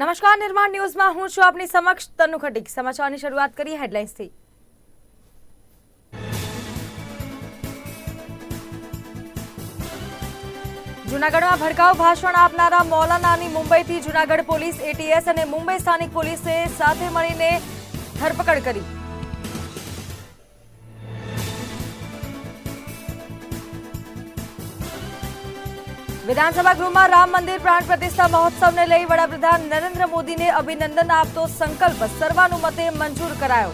નમસ્કાર, નિર્માણ ન્યૂઝમાં હું છું આપની સમક્ષ તનુ ખટીક. સમાચારની શરૂઆત કરીએ હેડલાઇન્સથી. જૂનાગઢમાં ભડકાઉ ભાષણ આપનારા મૌલાનાની મુંબઈથી જૂનાગઢ પોલીસ, એટીએસ અને મુંબઈ સ્થાનિક પોલીસે સાથે મળીને ધરપકડ કરી. વિધાનસભા ગૃહમાં રામ મંદિર પ્રાણ પ્રતિષ્ઠા મહોત્સવને લઈ વડાપ્રધાન નરેન્દ્ર મોદીને અભિનંદન આપતો સંકલ્પ સર્વાનુમતે મંજૂર કરાયો.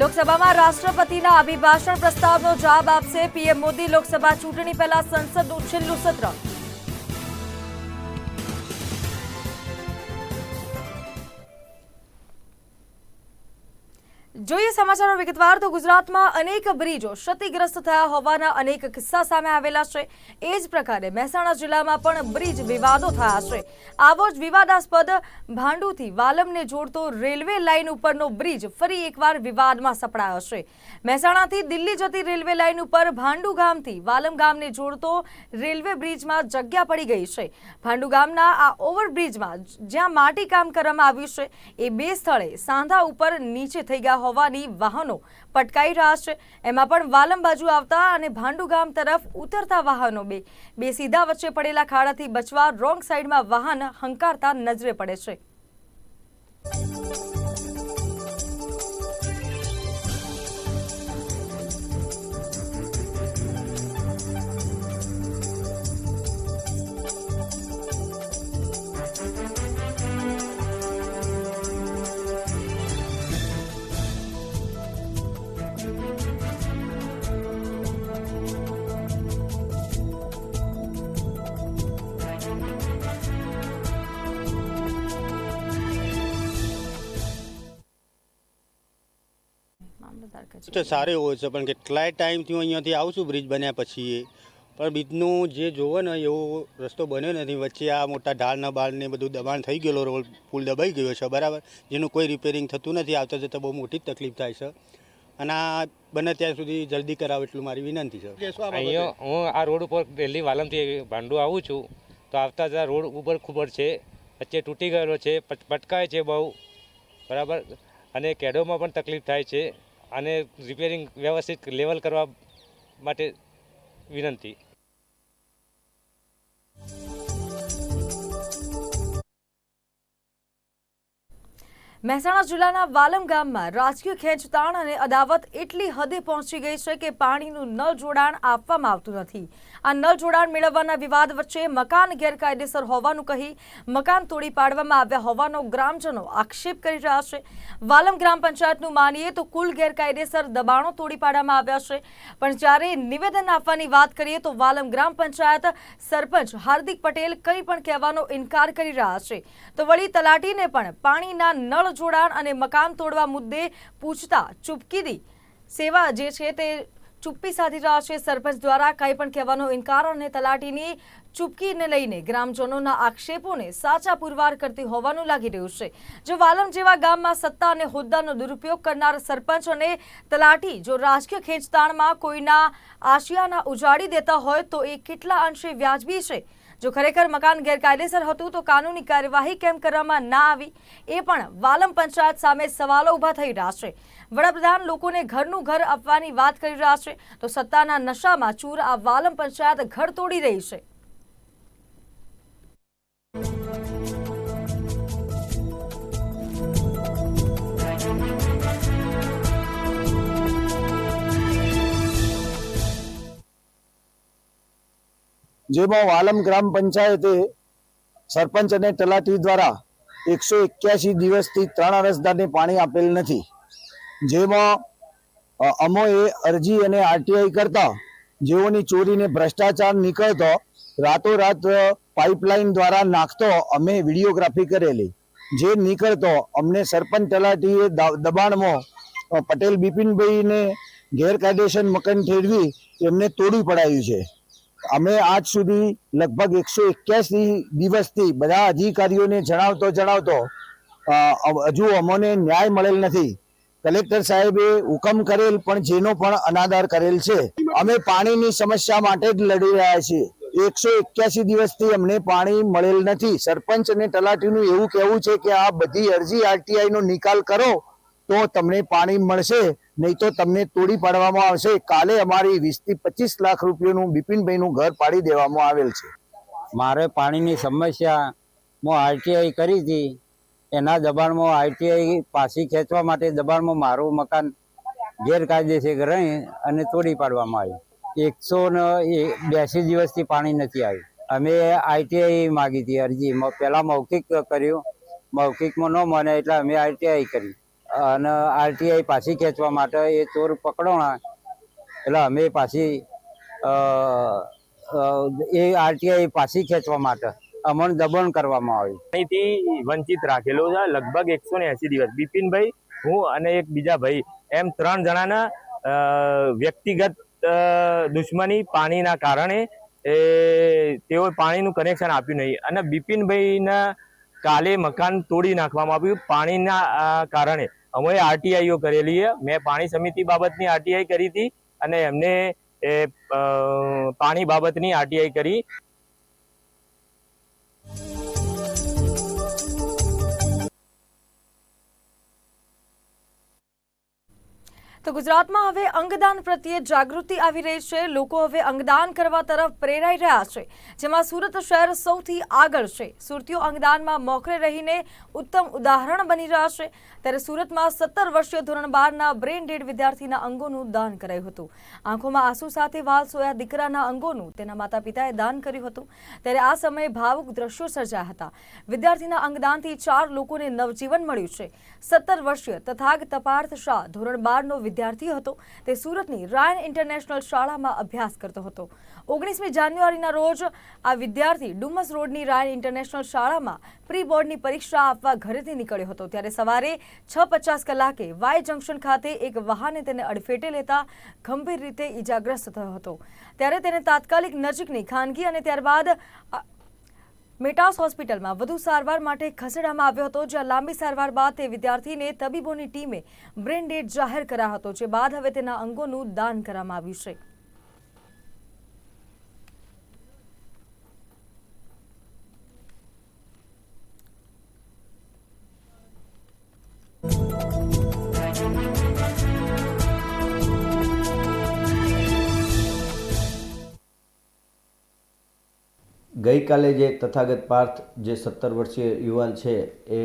લોકસભામાં રાષ્ટ્રપતિના અભિભાષણ પ્રસ્તાવનો જવાબ આપશે પીએમ મોદી. લોકસભા ચૂંટણી પહેલા સંસદનું છેલ્લું સત્ર જોઈએ સમાચારો વિગતવાર તો ગુજરાતમાં અનેક બ્રિજો ક્ષતિગ્રસ્ત થયા હોવાના અનેક કિસ્સા સામે આવેલા છે. એ જ પ્રકારે મહેસાણા જિલ્લામાં પણ બ્રિજ વિવાદો થયા છે. આવો જ વિવાદાસ્પદ ભાંડુથી વાલમને જોડતો રેલવે લાઇન ઉપરનો બ્રિજ ફરી એકવાર વિવાદમાં સપડાયો છે. મહેસાણાથી દિલ્હી જતી રેલવે લાઇન ઉપર ભાંડુ ગામથી વાલમ ગામને જોડતો રેલવે બ્રિજમાં જગ્યા પડી ગઈ છે. ભાંડુ ગામના આ ઓવરબ્રિજમાં જ્યાં માટી કામ કરવામાં આવ્યું છે, એ બે સ્થળે સાંધા ઉપર નીચે થઈ ગયા હોવાની વાહનો પટકાઈ રહ્યા છે. એમાં પણ વાલમ બાજુ આવતા અને ભાંડુ ગામ તરફ ઉતરતા વાહનો બે બે સીધા વચ્ચે પડેલા ખાડાથી બચવા રોંગ સાઈડમાં વાહન હંકારતા નજરે પડે છે. કચેરી. તો હોય છે પણ કેટલાય ટાઈમથી હું અહીંયાથી આવું છું બ્રિજ બન્યા પછી પણ બ્રિજનું જે જોવો ને એવો રસ્તો બન્યો નથી. વચ્ચે આ મોટા ઢાળના બાળને બધું દબાણ થઈ ગયેલો રોડ પુલ દબાઈ ગયો છે બરાબર? જેનું કોઈ રિપેરિંગ થતું નથી આવતા જતાં બહુ મોટી જ તકલીફ થાય છે. અને આ બને ત્યાં સુધી જલ્દી કરાવો એટલું મારી વિનંતી છે? અહીંયા હું આ રોડ ઉપર પહેલી વાલમથી ભાંડુ આવું છું તો આવતા જતા રોડ ઉપર ખુબર છે વચ્ચે તૂટી ગયેલો છે પટકાય છે બહુ બરાબર? અને કેડોમાં પણ તકલીફ થાય છે. અને રિપેરિંગ વ્યવસ્થિત લેવલ કરવા માટે વિનંતી. મહેસાણા જિલ્લાના વાલમ ગામમાં રાજકીય ખેંચતાણ અને અદાવત એટલી હદે પહોંચી ગઈ છે કે પાણીનું નળ જોડાણ આપવામાં આવતું નથી. આ નળ જોડાણ મેળવવાના વિવાદ વચ્ચે મકાન ગેરકાયદેસર હોવાનું કહી મકાન તોડી પાડવામાં આવ્યા હોવાનો ગ્રામજનો આક્ષેપ કરી રહ્યા છે. વાલમ ગ્રામ પંચાયતનું માનીએ તો કુલ ગેરકાયદેસર દબાણો તોડી પાડવામાં આવ્યા છે. પણ જ્યારે નિવેદન આપવાની વાત કરીએ તો વાલમ ગ્રામ પંચાયત સરપંચ હાર્દિક પટેલ કંઈ પણ કહેવાનો ઇનકાર કરી રહ્યા છે. તો વળી તલાટીને પણ પાણીના નળ જોડાણ અને મકાન તોડવા મુદ્દે પૂછતા ચૂપકીદી સેવા જે છે તે ચૂપ્પી સાધી રહ્યા છે સરપંચ દ્વારા કંઈ પણ કહેવાનો ઇનકાર અને તલાટીની ચૂપકીને લઈને ગ્રામજનોના આક્ષેપોને સાચા પુરવાર કરતી હોવાનું લાગી રહ્યું છે. જો વાલમ જેવા ગામમાં સત્તા અને હોદ્દાનો દુરુપયોગ કરનાર સરપંચ અને તલાટી જો રાજકીય ખેંચતાણમાં કોઈના આશિયાના ઉજાડી દેતા હોય તો એ કેટલા અંશે વ્યાજબી છે? જો ખરેખર મકાન ગેરકાયદેસર હતું તો કાનૂની કાર્યવાહી કેમ કરવામાં ના આવી, એ પણ વાલમ પંચાયત સામે સવાલો ઊભા થઈ રહ્યા છે. વડાપ્રધાન લોકોને ઘરનું ઘર આપવાની વાત કરી રહ્યા છે, તો સત્તાના નશામાં ચૂર આ વાલમ પંચાયત ઘર તોડી રહી છે. જેમાં વાલમ ગ્રામ પંચાયતે સરપંચ અને તલાટી દ્વારા એકસો એક્યાસી દિવસથી ત્રણ અરજદારને પાણી આપેલ નથી. જેમાં અમોએ અરજી અને આરટીઆઈ કરતા જેઓની ચોરીને ભ્રષ્ટાચાર નીકળતો, રાતોરાત પાઇપલાઇન દ્વારા નાખતો અમે વિડીયોગ્રાફી કરેલી. જે નીકળતો અમને સરપંચ તલાટીએ દબાણમાં પટેલ બિપિનભાઈને ગેરકાયદેસર મકાન ઠેરવી એમને તોડી પડાયું છે. અમે આજ સુધી લગભગ એકસો એક્યાસી દિવસથી બધા અધિકારીઓને જણાવતો જણાવતો હજુ અમને ન્યાય મળેલ નથી. કલેક્ટર સાહેબે હુકમ કરેલ પણ જેનો પણ અનાદર કરેલ છે. અમે પાણીની સમસ્યા માટે જ લડી રહ્યા છીએ. એકસો એક્યાસી દિવસથી અમને પાણી મળેલ નથી. સરપંચ અને તલાટીનું એવું કહેવું છે કે આ બધી અરજી આરટીઆઈ નો નિકાલ કરો તો તમને પાણી મળશે. નહીં તો તમને તોડી પાડવામાં આવશે. કાલે અમારી વીસથી પચીસ લાખ રૂપિયાનું બિપિનભાઈનું ઘર પાડી દેવામાં આવેલ છે. મારે પાણીની સમસ્યા હું આરટીઆઈ કરી હતી. એના દબાણમાં આરટીઆઈ પાછી ખેંચવા માટે દબાણમાં મારું મકાન ગેરકાયદેસર રહી અને તોડી પાડવામાં આવ્યું એકસો ને બ્યાસી દિવસથી પાણી નથી આવ્યું. અમે આઈટીઆઈ માગી હતી અરજી. પહેલાં મૌખિક કર્યું. મૌખિકમાં ન મને એટલે અમે આઈટીઆઈ કરી. અને આરટીઆઈ પાછી ખેંચવા માટે એ ચોર પકડોણા. એટલે અમે પાછી એ આરટીઆઈ પાછી ખેંચવા માટે અમન દબાણ કરવામાં આવ્યું અહીંથી વંચિત રાખેલો છે લગભગ એકસો ને એસી દિવસ. બિપિનભાઈ, હું અને એક બીજા ભાઈ, એમ ત્રણ જણાના વ્યક્તિગત દુશ્મની પાણીના કારણે, એ તેઓ પાણીનું કનેક્શન આપ્યું નહીં. અને બિપિનભાઈના કાલે મકાન તોડી નાખવામાં આવ્યું પાણીના કારણે. અમે આરટીઆઈઓ કરેલી છે. મેં પાણી સમિતિ બાબતની આરટીઆઈ કરી હતી અને એમને એ પાણી બાબતની આરટીઆઈ કરી. તો ગુજરાતમાં હવે અંગદાન પ્રત્યે જાગૃતિ આવી રહી છે. લોકો હવે અંગદાન કરવા તરફ પ્રેરાઈ રહ્યા છે. જેમાં સુરત શહેર સૌથી આગળ છે. સુરતીઓ અંગદાનમાં મોખરે રહીને ઉત્તમ ઉદાહરણ બની રહ્યા છે. ત્યારે સુરતમાં સત્તર વર્ષીય ધોરણ બારના બ્રેન ડેડ વિદ્યાર્થીના અંગોનું દાન કરાયું હતું. આંખોમાં આંસુ સાથે વાલ સોયા દીકરાના અંગોનું તેના માતા પિતાએ દાન કર્યું હતું. ત્યારે આ સમયે ભાવુક દ્રશ્યો સર્જાયા હતા. વિદ્યાર્થીના અંગદાનથી ચાર લોકોને નવજીવન મળ્યું છે. સત્તર વર્ષીય તથાગ તપાર્થ શાહ ધોરણ બારનો વિદ્યાર્થી હતો. તે સુરતની રાયન ઇન્ટરનેશનલ શાળામાં અભ્યાસ કરતો હતો. ઓગણીસમી જાન્યુઆરીના રોજ આ વિદ્યાર્થી ડુમસ રોડની રાયન ઇન્ટરનેશનલ શાળામાં પ્રી બોર્ડની પરીક્ષા આપવા ઘરેથી નીકળ્યો હતો. ત્યારે સવારે છ પચાસ કલાકે વાય જંકશન ખાતે એક વાહને તેને અડફેટે લેતા ગંભીર રીતે ઈજાગ્રસ્ત થયો હતો. ત્યારે તેને તાત્કાલિક નજીકની ખાનગી અને ત્યારબાદ મેટાસ હોસ્પિટલમાં વધુ સારવાર માટે ખસેડવામાં આવ્યો હતો, જ્યાં લાંબી સારવાર બાદ તે વિદ્યાર્થીને તબીબોની ટીમે બ્રેન ડેડ જાહેર કર્યા હતો, જે બાદ હવે તેના અંગોનું દાન કરવામાં આવ્યું છે. ગઈકાલે જે તથાગત પાર્થ જે સત્તર વર્ષીય યુવાન છે, એ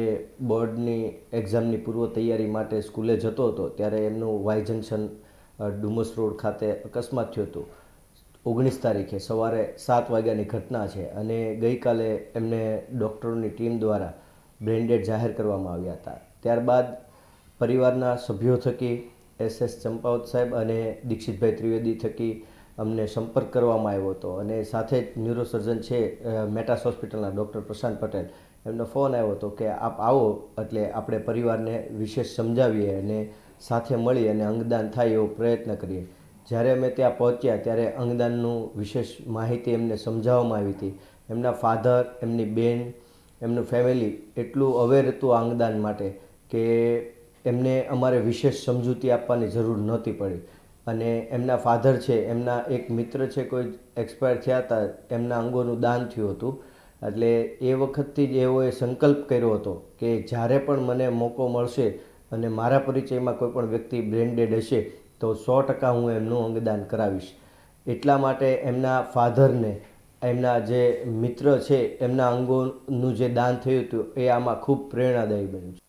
બોર્ડની એક્ઝામની પૂર્વ તૈયારી માટે સ્કૂલે જતો હતો, ત્યારે એમનું વાય જંકશન ડુમસ રોડ ખાતે અકસ્માત થયો હતો. ઓગણીસ તારીખે સવારે સાત વાગ્યાની ઘટના છે અને ગઈકાલે એમને ડૉક્ટરોની ટીમ દ્વારા બ્રેન્ડેડ જાહેર કરવામાં આવ્યા હતા. ત્યારબાદ પરિવારના સભ્યો થકી એસ એસ ચંપાવત સાહેબ અને દીક્ષિતભાઈ ત્રિવેદી થકી અમને સંપર્ક કરવામાં આવ્યો હતો. અને સાથે જ ન્યુરોસર્જન છે મેટાસ હોસ્પિટલના ડૉક્ટર પ્રશાંત પટેલ, એમનો ફોન આવ્યો હતો કે આપ આવો એટલે આપણે પરિવારને વિશેષ સમજાવીએ અને સાથે મળી અને અંગદાન થાય એવો પ્રયત્ન કરીએ. જ્યારે અમે ત્યાં પહોંચ્યા ત્યારે અંગદાનનું વિશેષ માહિતી એમને સમજાવવામાં આવી હતી. એમના ફાધર, એમની બેન, એમનું ફેમિલી એટલું અવેર હતું અંગદાન માટે કે એમને અમારે વિશેષ સમજૂતી આપવાની જરૂર નહોતી પડી. અને એમના ફાધર છે, એમના એક મિત્ર છે, કોઈ એક્સપાયર થયા હતા, એમના અંગોનું દાન થયું હતું. એટલે એ વખતથી જ એઓએ સંકલ્પ કર્યો હતો કે જ્યારે પણ મને મોકો મળશે અને મારા પરિચયમાં કોઈ પણ વ્યક્તિ બ્રેન્ડેડ હશે, તો સો ટકા હું એમનું અંગદાન કરાવીશ. એટલા માટે એમના ફાધરને, એમના જે મિત્ર છે, એમના અંગોનું જે દાન થયું હતું, એ આમાં ખૂબ પ્રેરણાદાયી બન્યું છે.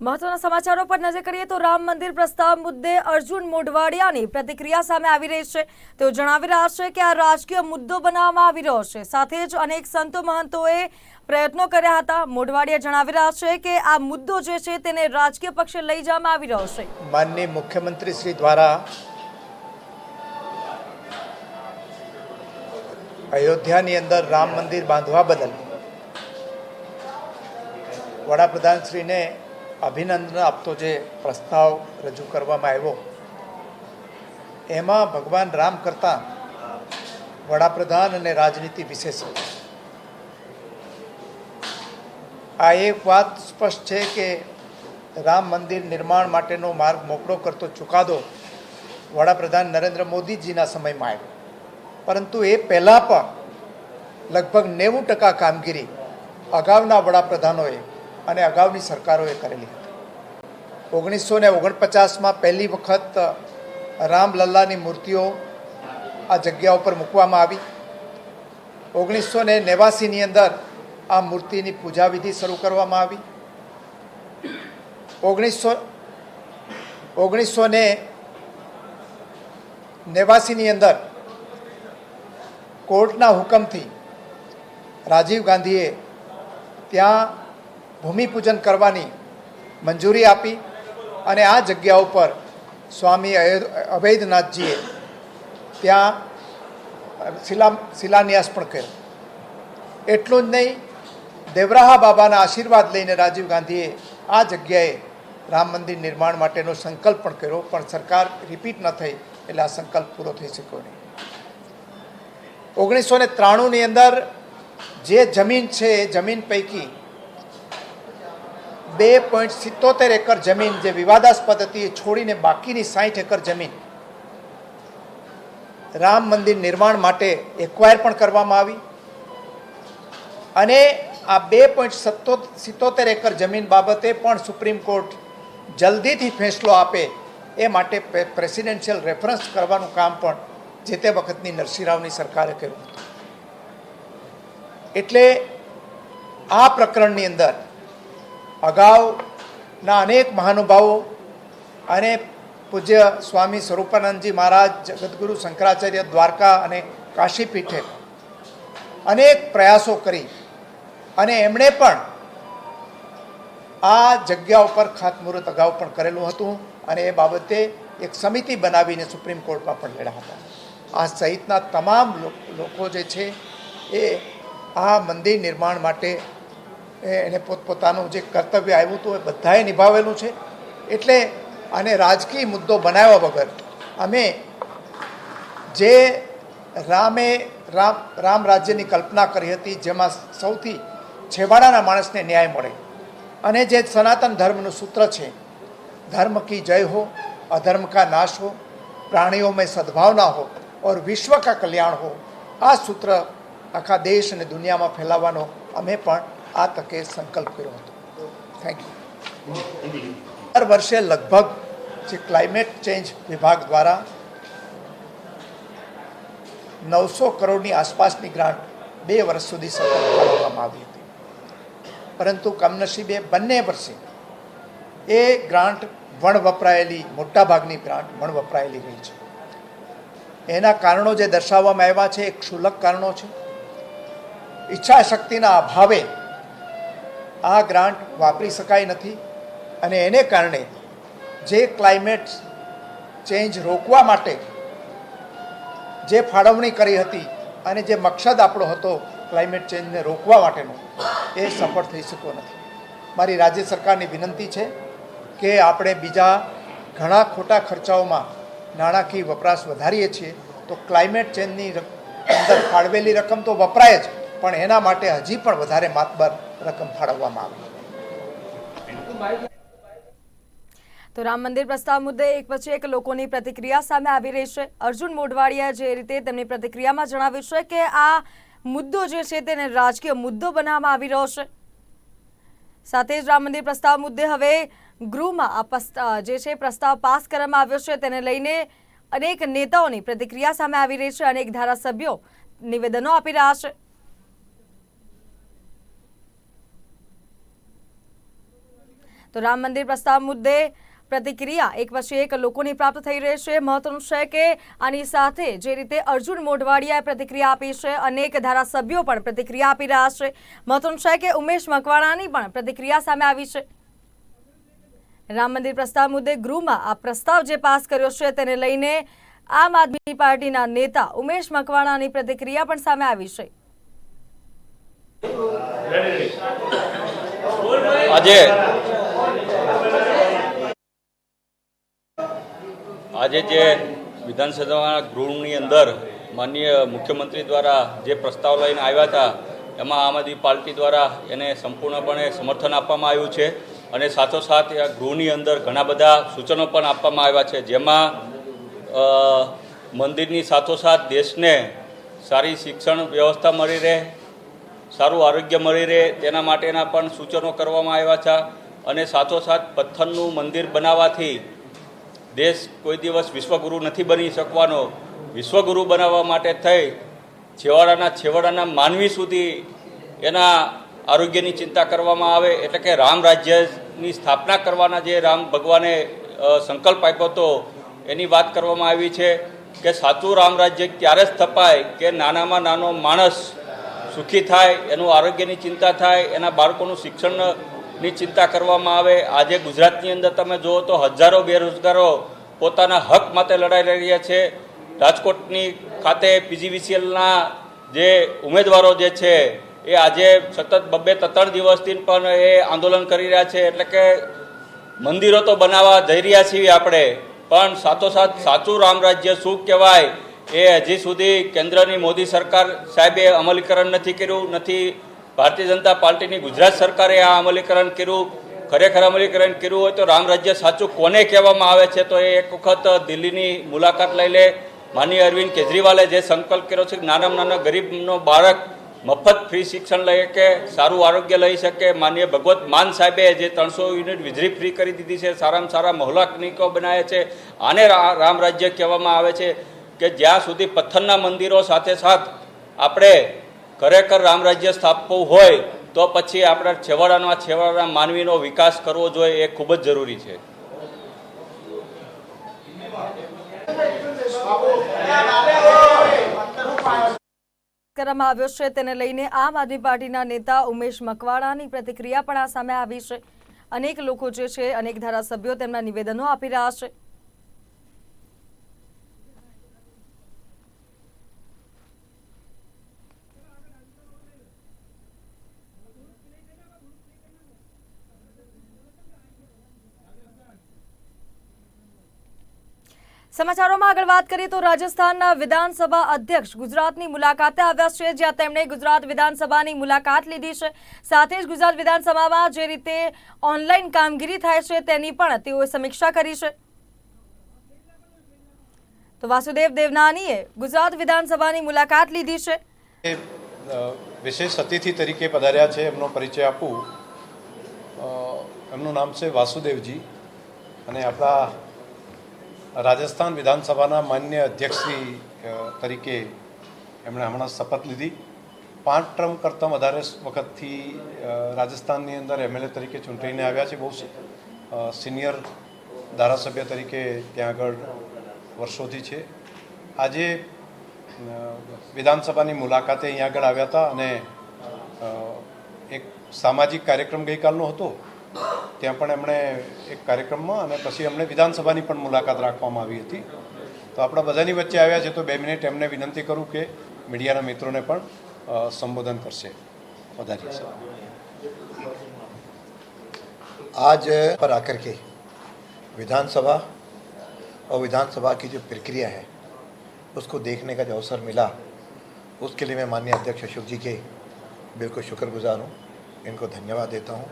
મહત્વના સમાચારો પર નજર કરીએ તો રામ મંદિર પ્રસ્તાવ મુદ્દે અર્જુન મોઢવાડિયાની પ્રતિક્રિયા સામે આવી રહી છે. તેઓ જણાવી રહ્યા છે કે આ રાજકીય મુદ્દો બનાવવામાં આવી રહ્યો છે. સાથે જ અનેક સંતો મહંતોએ પ્રયત્નો કર્યા હતા. મોઢવાડિયા જણાવી રહ્યા છે કે આ મુદ્દો જે છે તેને રાજકીય પક્ષે લઈ જવામાં આવી રહ્યો છે. માનનીય મુખ્યમંત્રી શ્રી દ્વારા અયોધ્યાની અંદર રામ મંદિર બાંધવા બદલ વડાપ્રધાનશ્રીને અભિનંદન આપતો જે પ્રસ્તાવ રજૂ કરવામાં આવ્યો. એમાં ભગવાન રામ કરતાં વડાપ્રધાન અને રાજનીતિ વિશેષ. આ એક વાત સ્પષ્ટ છે કે રામ મંદિર નિર્માણ માટેનો માર્ગ મોકળો કરતો ચુકાદો વડાપ્રધાન નરેન્દ્ર મોદીજીના સમયમાં આવ્યો. પરંતુ એ પહેલાં પણ લગભગ નેવું ટકા કામગીરી અગાઉના વડાપ્રધાનોએ અને અગાઉની સરકારોએ કરેલી હતી. ઓગણીસો ને ઓગણપચાસમાં પહેલી વખત રામલલ્લાની મૂર્તિઓ આ જગ્યા ઉપર મૂકવામાં આવી. ઓગણીસો ને નેવાસીની અંદર આ મૂર્તિની પૂજા વિધિ શરૂ કરવામાં આવી. ઓગણીસો ઓગણીસો ને નેવાસીની અંદર કોર્ટના હુકમથી રાજીવ ગાંધીએ ત્યાં ભૂમિપૂજન કરવાની મંજૂરી આપી અને આ જગ્યા ઉપર સ્વામી અભેદનાથજીએ ત્યાં શિલા, શિલાન્યાસ પણ કર્યો. એટલું જ નહીં, દેવરાહા બાબાના આશીર્વાદ લઈને રાજીવ ગાંધીએ આ જગ્યાએ રામ મંદિર નિર્માણ માટેનો સંકલ્પ પણ કર્યો, પણ સરકાર રિપીટ ન થઈ એટલે આ સંકલ્પ પૂરો થઈ શક્યો નહીં. ઓગણીસો ને ત્રાણુંની અંદર જે જમીન છે એ જમીન પૈકી બે પોઈન્ટ સિત્તોતેર એકર જમીન જે વિવાદાસ્પદ હતી, એ છોડીને બાકીની સાઠ એકર જમીન રામ મંદિર નિર્માણ માટે એક્વાયર પણ કરવામાં આવી. અને આ બે પોઈન્ટ સત્તો સિત્તોતેર એકર જમીન બાબતે પણ સુપ્રીમ કોર્ટ જલ્દીથી ફેંસલો આપે એ માટે પ્રેસિડેન્શિયલ રેફરન્સ કરવાનું કામ પણ જે તે વખતની નરસિંહ રાવની સરકારે કર્યું એટલે આ પ્રકરણની અંદર અગાઉના અનેક મહાનુભાવો અને પૂજ્ય સ્વામી સ્વરૂપાનંદજી મહારાજ, જગદગુરુ શંકરાચાર્ય, દ્વારકા અને કાશીપીઠે અનેક પ્રયાસો કરી અને એમણે પણ આ જગ્યા ઉપર ખાતમુહૂર્ત અગાઉ પણ કરેલું હતું અને એ બાબતે એક સમિતિ બનાવીને સુપ્રીમ કોર્ટમાં પણ લડ્યા હતા. આ સહિતના તમામ લોકો જે છે એ આ મંદિર નિર્માણ માટે એને પોતપોતાનું જે કર્તવ્ય આવ્યું હતું એ બધાએ નિભાવેલું છે. એટલે આને રાજકીય મુદ્દો બનાવ્યા વગર અમે જે રામે, રામ રામ રાજ્યની કલ્પના કરી હતી, જેમાં સૌથી છેવાડાના માણસને ન્યાય મળે. અને જે સનાતન ધર્મનું સૂત્ર છે, ધર્મ કી જય હો, અધર્મ કા નાશ હો, પ્રાણીઓ મેં સદભાવના હો, ઓર વિશ્વ કા કલ્યાણ હો. આ સૂત્ર આખા દેશ અને દુનિયામાં ફેલાવવાનો અમે પણ આ તકે સંકલ્પ કર્યો હતો. થેન્ક યુ દર વર્ષે લગભગ જે ક્લાઇમેટ ચેન્જ વિભાગ દ્વારા નવસો કરોડની આસપાસની ગ્રાન્ટ બે વર્ષ સુધી સતત ફાળવવામાં આવી હતી. પરંતુ કમનસીબે બંને વર્ષે એ ગ્રાન્ટ વણ વપરાયેલી મોટાભાગની ગ્રાન્ટ વણ વપરાયેલી રહી છે. એના કારણો જે દર્શાવવામાં આવ્યા છે, એ ક્ષુલક કારણો છે. ઈચ્છા શક્તિના અભાવે આ ગ્રાન્ટ વાપરી શકાય નથી અને એને કારણે જે ક્લાઇમેટ ચેન્જ રોકવા માટે જે ફાળવણી કરી હતી અને જે મકસદ આપણો હતો ક્લાઇમેટ ચેન્જને રોકવા માટેનો, એ સફળ થઈ શક્યો નથી. મારી રાજ્ય સરકારની વિનંતી છે કે આપણે બીજા ઘણા ખોટા ખર્ચાઓમાં નાણાકીય વપરાશ વધારીએ છીએ, તો ક્લાઇમેટ ચેન્જની અંદર ફાળવેલી રકમ તો વપરાય જ. પણ એના માટે હજી પણ વધારે માતબર રકમ ફાળવવામાં આવી. તો રામ મંદિર પ્રસ્તાવ મુદ્દે એક પછી એક લોકોની પ્રતિક્રિયા સામે આવી રહી છે. અર્જુન મોઢવાડિયા જે રીતે તેમની પ્રતિક્રિયામાં જણાવ્યું છે કે આ મુદ્દો જે છે તેને રાજકીય મુદ્દો બનાવવામાં આવી રહ્યો છે. સાથે જ રામ મંદિર પ્રસ્તાવ મુદ્દે હવે ગૃહમાં આ જે છે પ્રસ્તાવ પાસ કરવામાં આવ્યો છે તેને લઈને અનેક નેતાઓની પ્રતિક્રિયા સામે આવી રહી છે અનેક ધારાસભ્યો નિવેદનો આપી રહ્યા છે. તો રામ મંદિર પ્રસ્તાવ મુદ્દે પ્રતિક્રિયા. એક પછી એક લોકોની પ્રાપ્ત થઈ રહી છે. મહત્વનું છે કે આની સાથે જે રીતે અર્જુન મોઢવાડિયાએ પ્રતિક્રિયા આપી છે, અનેક ધારાસભ્યો પણ પ્રતિક્રિયા આપી રહ્યા છે. મહત્વનું છે કે ઉમેશ મકવાણાની પણ પ્રતિક્રિયા સામે આવી છે. રામ મંદિર પ્રસ્તાવ મુદ્દે ગૃહમાં આ પ્રસ્તાવ જે પાસ કર્યો છે તેને લઈને આમ આદમી પાર્ટીના નેતા ઉમેશ મકવાણાની પ્રતિક્રિયા પણ સામે આવી છે. આજે આજે જે વિધાનસભાના ગૃહની અંદર માનનીય મુખ્યમંત્રી દ્વારા જે પ્રસ્તાવ લઈને આવ્યા હતા, એમાં આમ આદમી પાર્ટી દ્વારા એને સંપૂર્ણપણે સમર્થન આપવામાં આવ્યું છે અને સાથોસાથ આ ગૃહની અંદર ઘણા બધા સૂચનો પણ આપવામાં આવ્યા છે, જેમાં મંદિરની સાથોસાથ દેશને સારી શિક્ષણ વ્યવસ્થા મળી રહે, સારું આરોગ્ય મળી રહે, તેના માટેના પણ સૂચનો કરવામાં આવ્યા છે અને સાથોસાથ પથ્થરનું મંદિર બનાવવાથી દેશ કોઈ દિવસ વિશ્વગુરુ નથી બની શકવાનો. વિશ્વગુરુ બનાવવા માટે થઈ છેવાડાના છેવાડાના માનવી સુધી એના આરોગ્યની ચિંતા કરવામાં આવે, એટલે કે રામ રાજ્યની સ્થાપના કરવાના જે રામ ભગવાને સંકલ્પ આપ્યો હતો, એની વાત કરવામાં આવી છે કે સાચું રામ રાજ્ય ક્યારે જ સ્થપાય, કે નાનામાં નાનો માણસ સુખી થાય, એનું આરોગ્યની ચિંતા થાય, એના બાળકોનું શિક્ષણની ચિંતા કરવામાં આવે. આજે ગુજરાતની અંદર તમે જુઓ તો હજારો બેરોજગારો પોતાના હક માટે લડાઈ લડી રહ્યા છે. રાજકોટની ખાતે પીજીવીસીએલના જે ઉમેદવારો જે છે, એ આજે સતત બબ્બે ત્રણ દિવસથી પણ એ આંદોલન કરી રહ્યા છે. એટલે કે મંદિરો તો બનાવવા જઈ રહ્યા છીએ આપણે, પણ સાથોસાથ સાચું રામ રાજ્ય શું કહેવાય એ હજી સુધી કેન્દ્રની મોદી સરકાર સાહેબે અમલીકરણ નથી કર્યું, નથી ભારતીય જનતા પાર્ટીની ગુજરાત સરકારે આ અમલીકરણ કર્યું, ખરેખર અમલીકરણ કર્યું હોય તો રામ રાજ્ય સાચું કોને કહેવામાં આવે છે? તો એ એક વખત દિલ્હીની મુલાકાત લઈ લે. માનીય અરવિંદ કેજરીવાલે જે સંકલ્પ કર્યો છે કે નાનામાં નાના ગરીબનો બાળક મફત ફ્રી શિક્ષણ લઈ શકે, સારું આરોગ્ય લઈ શકે માનીય ભગવત માન સાહેબે જે ત્રણસો યુનિટ વીજળી ફ્રી કરી દીધી છે, સારામાં સારા મહોલા ક્લિનિકો બનાવ્યા છે, આને રામ રાજ્ય કહેવામાં આવે છે કે જ્યાં સુધી પથ્થરના મંદિરો સાથે સાથ આપણે ખરેખર રામ રાજ્ય સ્થાપવું હોય, તો પછી આપણા છેવાડાના છેવાડાના માનવીનો વિકાસ કરવો જોઈએ એ ખૂબ જ જરૂરી છે. કરવામાં આવ્યો છે, તેને લઈને આમ આદમી પાર્ટીના નેતા ઉમેશ મકવાણાની પ્રતિક્રિયા પણ આ સામે આવી છે. અનેક લોકો જે છે, અનેક ધારાસભ્યો તેમના નિવેદનો આપી રહ્યા છે. સમાચારોમાં આગળ વાત કરીએ તો રાજસ્થાનના વિધાનસભા અધ્યક્ષ ગુજરાતની મુલાકાતે આવ્યા છે, જ્યાં તેમણે ગુજરાત વિધાનસભાની મુલાકાત લીધી છે. સાથે જ ગુજરાત વિધાનસભામાં જે રીતે ઓનલાઈન કામગીરી થાય છે તેની પણ તેઓએ સમીક્ષા કરી છે. તો વાસુદેવ દેવનાનીએ ગુજરાત વિધાનસભાની મુલાકાત લીધી છે. વિશેષ અતિથિ તરીકે પધાર્યા છે, એમનો પરિચય આપું. એમનું નામ છે વાસુદેવજી. અને આપણા રાજસ્થાન વિધાનસભાના માન્ય અધ્યક્ષશ્રી તરીકે એમણે હમણાં શપથ લીધી. પાંચ ટર્મ કરતાં વધારે વખતથી રાજસ્થાનની અંદર એમએલએ તરીકે ચૂંટાઈને આવ્યા છે. બહુ સિનિયર ધારાસભ્ય તરીકે ત્યાં આગળ વર્ષોથી છે. આજે વિધાનસભાની મુલાકાતે અહીંયા આગળ આવ્યા હતા અને એક સામાજિક કાર્યક્રમ ગઈકાલનો હતો. ત્યાં પણ એમણે એક કાર્યક્રમમાં અને પછી એમણે વિધાનસભાની પણ મુલાકાત રાખવામાં આવી હતી તો આપણા બધાની વચ્ચે આવ્યા છે તો બે મિનિટ એમને વિનંતી કરું કે મીડિયાના મિત્રોને પણ અ, સંબોધન કરશે વધારીએ સર आज पर आकर के विधानसभा और विधानसभा की जो प्रक्रिया है उसको देखने का जो अवसर मिला उसके लिए मैं माननीय अध्यक्ष अशोक जी के बिल्कुल शुक्रगुजार हूँ इनको धन्यवाद देता हूँ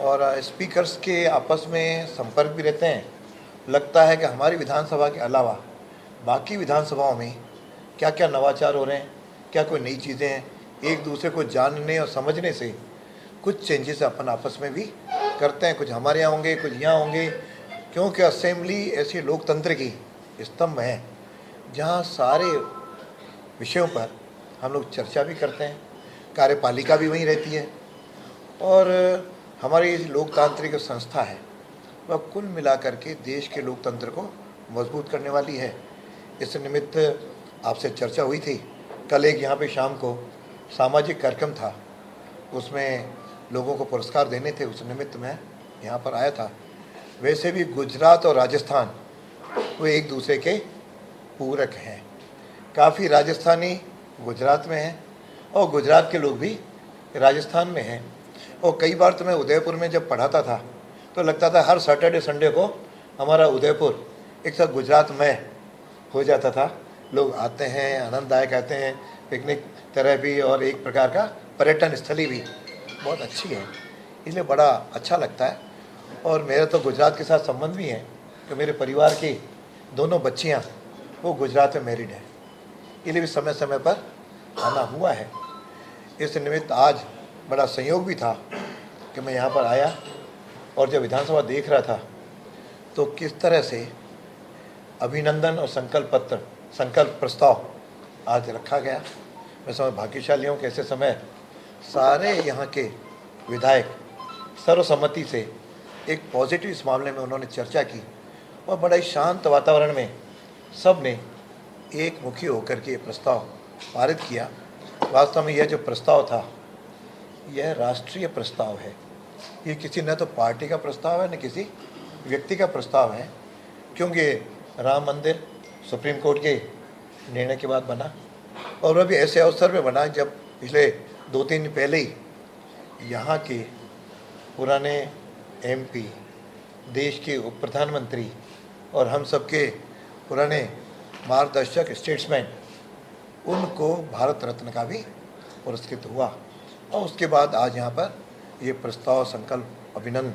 और स्पीकर्स के आपस में संपर्क भी रहते हैं। लगता है कि हमारी विधानसभा के अलावा बाकी विधानसभाओं में क्या क्या नवाचार हो रहे हैं, क्या कोई नई चीज़ें हैं, एक दूसरे को जानने और समझने से कुछ चेंजेस अपन आपस में भी करते हैं। कुछ हमारे यहाँ होंगे, कुछ यहाँ होंगे, क्योंकि असेंबली ऐसी लोकतंत्र की स्तंभ है, जहाँ सारे विषयों पर हम लोग चर्चा भी करते हैं, कार्यपालिका भी वहीं रहती है। और हमारी लोकतांत्रिक संस्था है, वह कुल मिलाकर के देश के लोकतंत्र को मज़बूत करने वाली है। इस निमित्त आपसे चर्चा हुई थी। कल एक यहाँ पे शाम को सामाजिक कार्यक्रम था। उसमें लोगों को पुरस्कार देने थे। उस निमित्त मैं यहाँ पर आया था। वैसे भी गुजरात और राजस्थान, वो एक दूसरे के पूरक हैं। काफ़ी राजस्थानी गुजरात में हैं और गुजरात के लोग भी राजस्थान में हैं। और कई बार तो मैं उदयपुर में जब पढ़ाता था तो लगता था हर सैटरडे संडे को हमारा उदयपुर एक साथ गुजरात में हो जाता था। लोग आते हैं, आनंददायक आते हैं पिकनिक तरह भी और एक प्रकार का पर्यटन स्थली भी। बहुत अच्छी है। इसलिए बड़ा अच्छा लगता है। और मेरा तो गुजरात के साथ संबंध भी है कि मेरे परिवार की दोनों बच्चियाँ, वो गुजरात में मैरिड हैं। इसलिए भी समय समय पर आना हुआ है। इस निमित्त आज बड़ा संयोग भी था कि मैं यहाँ पर आया और जब विधानसभा देख रहा था तो किस तरह से अभिनंदन और संकल्प पत्र, संकल्प प्रस्ताव आज रखा गया। मैं समझ भाग्यशाली हूँ कि ऐसे समय सारे यहाँ के विधायक सर्वसम्मति से एक पॉजिटिव इस मामले में उन्होंने चर्चा की और बड़ा ही शांत वातावरण में सबने एक मुखी होकर के ये प्रस्ताव पारित किया। वास्तव में यह जो प्रस्ताव था यह राष्ट्रीय प्रस्ताव है ये किसी न तो पार्टी का प्रस्ताव है न किसी व्यक्ति का प्रस्ताव है क्योंकि राम मंदिर सुप्रीम कोर्ट के निर्णय के बाद बना और वह भी ऐसे अवसर में बना जब पिछले दो तीन दिन पहले ही यहाँ के पुराने एमपी देश के उप प्रधानमंत्री और हम सबके पुराने मार्गदर्शक स्टेट्समैन उनको भारत रत्न का भी पुरस्कृत हुआ और उसके बाद आज यहाँ पर ये प्रस्ताव संकल्प अभिनंदन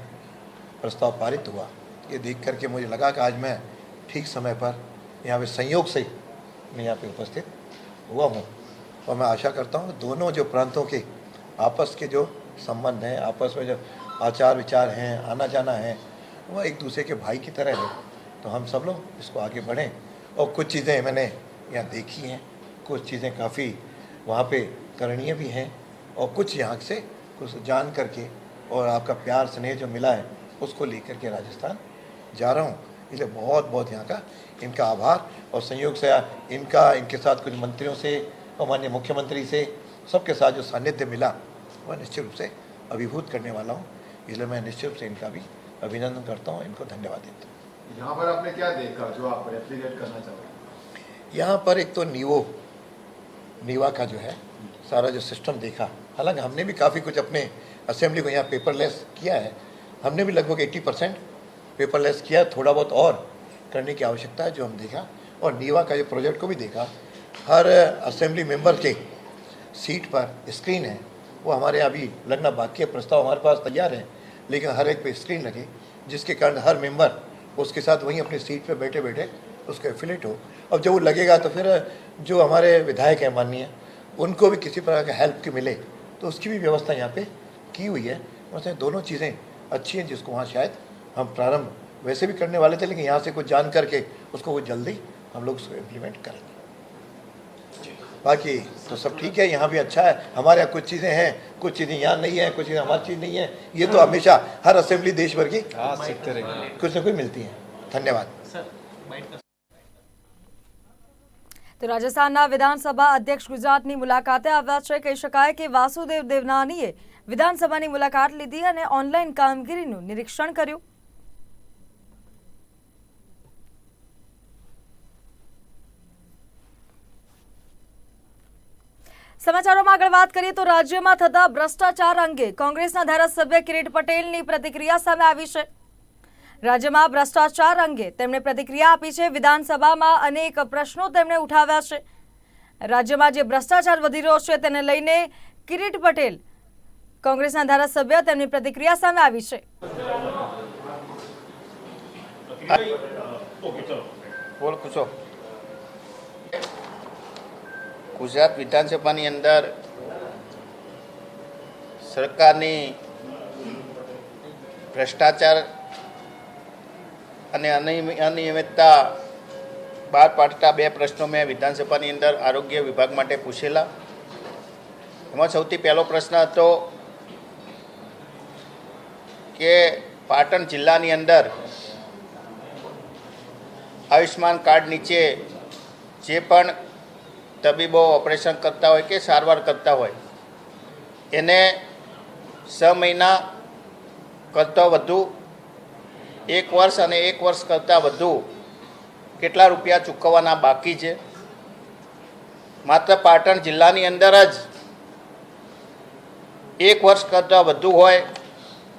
प्रस्ताव पारित हुआ। ये देख करके मुझे लगा कि आज मैं ठीक समय पर यहाँ पे संयोग से मैं यहाँ पे उपस्थित हुआ हूँ। और मैं आशा करता हूँ दोनों जो प्रांतों के आपस के जो संबंध हैं, आपस में जो आचार विचार हैं आना जाना है, वह एक दूसरे के भाई की तरह है तो हम सब लोग इसको आगे बढ़ें। और कुछ चीज़ें मैंने यहाँ देखी हैं, कुछ चीज़ें काफ़ी वहाँ पे करणीय भी हैं। और कुछ यहाँ से कुछ जान करके और आपका प्यार स्नेह जो मिला है उसको लेकर के राजस्थान जा रहा हूँ। इसलिए बहुत बहुत यहाँ का इनका आभार और संयोग से इनका इनके साथ कुछ मंत्रियों से और माननीय मुख्यमंत्री से सबके साथ जो सानिध्य मिला वह निश्चित रूप से अभिभूत करने वाला हूँ। इसलिए मैं निश्चित रूप से इनका भी अभिनंदन करता हूँ इनको धन्यवाद देता हूँ। यहाँ पर आपने क्या देखा जो आप एप्लीकेट करना चाहोगे यहाँ पर एक तो नीवो नीवा का जो है सारा जो सिस्टम देखा हालाँकि हमने भी काफ़ी कुछ अपने असेंबली को यहाँ पेपरलेस किया है। हमने भी लगभग 80 परसेंट पेपरलेस किया, थोड़ा बहुत और करने की आवश्यकता है जो हम देखा। और नीवा का जो प्रोजेक्ट को भी देखा। हर असेंबली मेंबर के सीट पर स्क्रीन है। वो हमारे अभी लगना बाकी है। प्रस्ताव हमारे पास तैयार है, लेकिन हर एक पे स्क्रीन लगे, जिसके कारण हर मेंबर उसके साथ वहीं अपनी सीट पर बैठे बैठे उसका एफिलेट हो। अब जब वो लगेगा तो फिर जो हमारे विधायक हैं माननीय, उनको भी किसी प्रकार का हेल्प की मिले। तो उसकी भी व्यवस्था यहाँ पे की हुई है। उसमें दोनों चीज़ें अच्छी हैं जिसको वहाँ शायद हम प्रारंभ वैसे भी करने वाले थे लेकिन यहाँ से कुछ जान करके उसको वो जल्दी हम लोग उसको इम्प्लीमेंट करेंगे। बाकी तो सब ठीक है यहाँ भी अच्छा है। हमारे यहाँ कुछ चीज़ें हैं कुछ चीज़ें यहाँ नहीं है कुछ चीज़ें हमारी चीज़ नहीं है। ये तो हमेशा हर असेंबली देश भर की कुछ ना कुछ मिलती है। धन्यवाद। તો રાજસ્થાનના વિધાનસભા અધ્યક્ષ ગુજરાતની મુલાકાતે આવ્યા છે. કહી શકાય કે વાસુદેવ દેવનાનીએ વિધાનસભાની મુલાકાત લીધી અને ઓનલાઈન કામગીરીનું નિરીક્ષણ કર્યું. સમાચારોમાં આગળ વાત કરીએ તો રાજ્યમાં થતા ભ્રષ્ટાચાર અંગે કોંગ્રેસના ધારાસભ્ય કિરીટ પટેલની પ્રતિક્રિયા સામે આવી છે. રાજ્યમાં ભ્રષ્ટાચાર અંગે તેમણે પ્રતિક્રિયા આપી છે. વિધાનસભામાં અનેક પ્રશ્નો તેમણે ઉઠાવ્યા છે. રાજ્યમાં જે ભ્રષ્ટાચાર વધી રહ્યો છે તેને લઈને કિરીટ પટેલ કોંગ્રેસના ધારાસભ્ય તેમની પ્રતિક્રિયા સામે આવી છે. ગુજરાત વિધાનસભાની અંદર સરકારની ભ્રષ્ટાચાર અને અનિયમિ- અનિયમિતતા બહાર પાડતા બે પ્રશ્નો મેં વિધાનસભાની અંદર આરોગ્ય વિભાગ માટે પૂછેલા. એમાં સૌથી પહેલો પ્રશ્ન હતો કે પાટણ જિલ્લાની અંદર આયુષ્માન કાર્ડ નીચે જે પણ તબીબો ઓપરેશન કરતા હોય કે સારવાર કરતા હોય, એને છ મહિના કરતાં વધુ એક વર્ષ અને એક વર્ષ કરતાં વધુ કેટલા રૂપિયા ચૂકવવાના બાકી છે? માત્ર પાટણ જિલ્લાની અંદર જ એક વર્ષ કરતાં વધુ હોય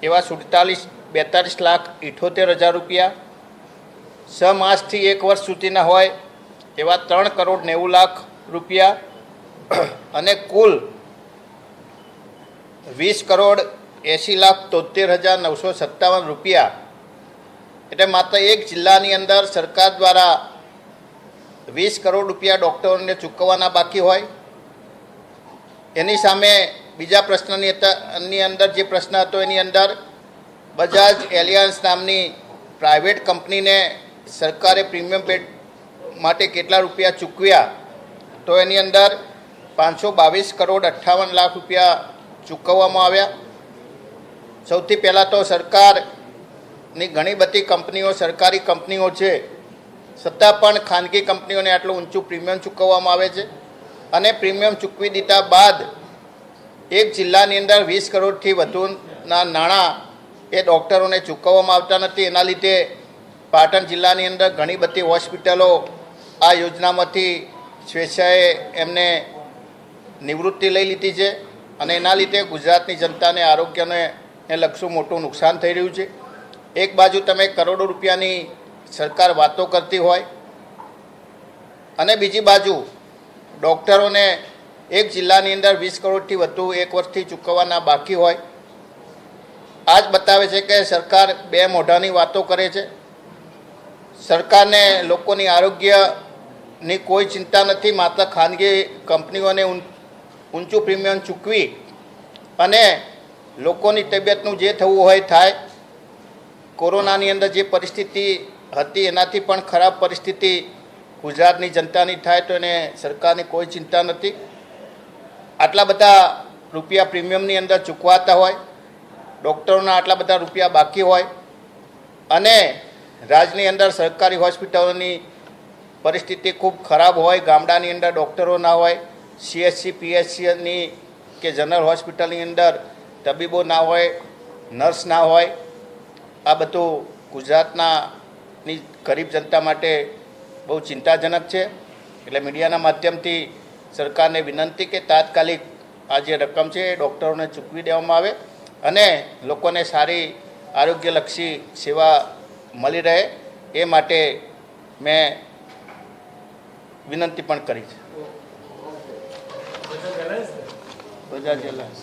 એવા સુડતાલીસ, બેતાલીસ લાખ ઇઠોતેર હજાર રૂપિયા. છ માસથી એક વર્ષ સુધીના હોય એવા ત્રણ કરોડ નેવું લાખ રૂપિયા. અને કુલ વીસ કરોડ એંસી લાખ તોતેર હજાર નવસો સત્તાવન રૂપિયા એટલે માત્ર એક જિલ્લાની અંદર સરકાર દ્વારા વીસ કરોડ રૂપિયા ડૉક્ટરોને ચૂકવવાના બાકી હોય. એની સામે બીજા પ્રશ્નની ની અંદર જે પ્રશ્ન હતો એની અંદર બજાજ એલિયન્સ નામની પ્રાઇવેટ કંપનીને સરકારે પ્રીમિયમ પેડ માટે કેટલા રૂપિયા ચૂકવ્યા, તો એની અંદર પાંચસો બાવીસ કરોડ અઠ્ઠાવન લાખ રૂપિયા ચૂકવવામાં આવ્યા. સૌથી પહેલાં તો સરકારની ઘણી બધી કંપનીઓ, સરકારી કંપનીઓ છે, છતાં પણ ખાનગી કંપનીઓને આટલું ઊંચું પ્રીમિયમ ચૂકવવામાં આવે છે. અને પ્રીમિયમ ચૂકવી દીધા બાદ એક જિલ્લાની અંદર વીસ કરોડથી વધુના નાણાં એ ડૉક્ટરોને ચૂકવવામાં આવતા નથી. એના લીધે પાટણ જિલ્લાની અંદર ઘણી બધી હોસ્પિટલો આ યોજનામાંથી સ્વેચ્છાએ એમને નિવૃત્તિ લઈ લીધી છે. અને એના લીધે ગુજરાતની જનતાને, આરોગ્યને એ લગતું મોટું નુકસાન થઈ રહ્યું છે. એક બાજુ તમે કરોડો રૂપિયાની સરકાર વાતો કરતી હોય અને બીજી બાજુ ડૉક્ટરોને એક જિલ્લાની અંદર વીસ કરોડથી વધુ એક વર્ષથી ચૂકવવાના બાકી હોય. આ જ બતાવે છે કે સરકાર બે મોઢાની વાતો કરે છે. સરકારને લોકોની આરોગ્યની કોઈ ચિંતા નથી, માત્ર ખાનગી કંપનીઓને ઊંચું પ્રીમિયમ ચૂકવી અને લોકોની તબિયતનું જે થવું હોય થાય કોરોનાની અંદર જે પરિસ્થિતિ હતી, એનાથી પણ ખરાબ પરિસ્થિતિ ગુજરાતની જનતાની થાય તો એને સરકારની કોઈ ચિંતા નથી. આટલા બધા રૂપિયા પ્રીમિયમની અંદર ચૂકવાતા હોય, ડૉક્ટરોના આટલા બધા રૂપિયા બાકી હોય, અને રાજની અંદર સરકારી હોસ્પિટલોની પરિસ્થિતિ ખૂબ ખરાબ હોય, ગામડાની અંદર ડૉક્ટરો ના હોય સીએચસી પીએચસીની કે જનરલ હોસ્પિટલની અંદર તબીબો ના હોય, નર્સ ના હોય આ બધું ગુજરાતના ની ગરીબ જનતા માટે બહુ ચિંતાજનક છે. એટલે મીડિયાના માધ્યમથી સરકારને વિનંતી કે તાત્કાલિક આ જે રકમ છે એ ડૉક્ટરોને ચૂકવી દેવામાં આવે અને લોકોને સારી આરોગ્યલક્ષી સેવા મળી રહે એ માટે મેં વિનંતી પણ કરી છે. બજાજ એલાયન્સ.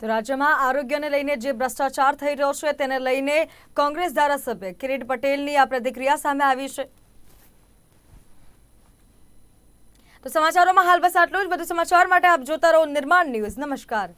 તો રાજ્યમાં આરોગ્યને લઈને જે ભ્રષ્ટાચાર થઈ રહ્યો છે, તેને લઈને કોંગ્રેસ ધારાસભ્ય કિરીટ પટેલની આ પ્રતિક્રિયા સામે આવી છે. તો સમાચારોમાં હાલ બસ આટલું જ. વધુ સમાચાર માટે આપ જોતા રહો નિર્માણ ન્યૂઝ. નમસ્કાર.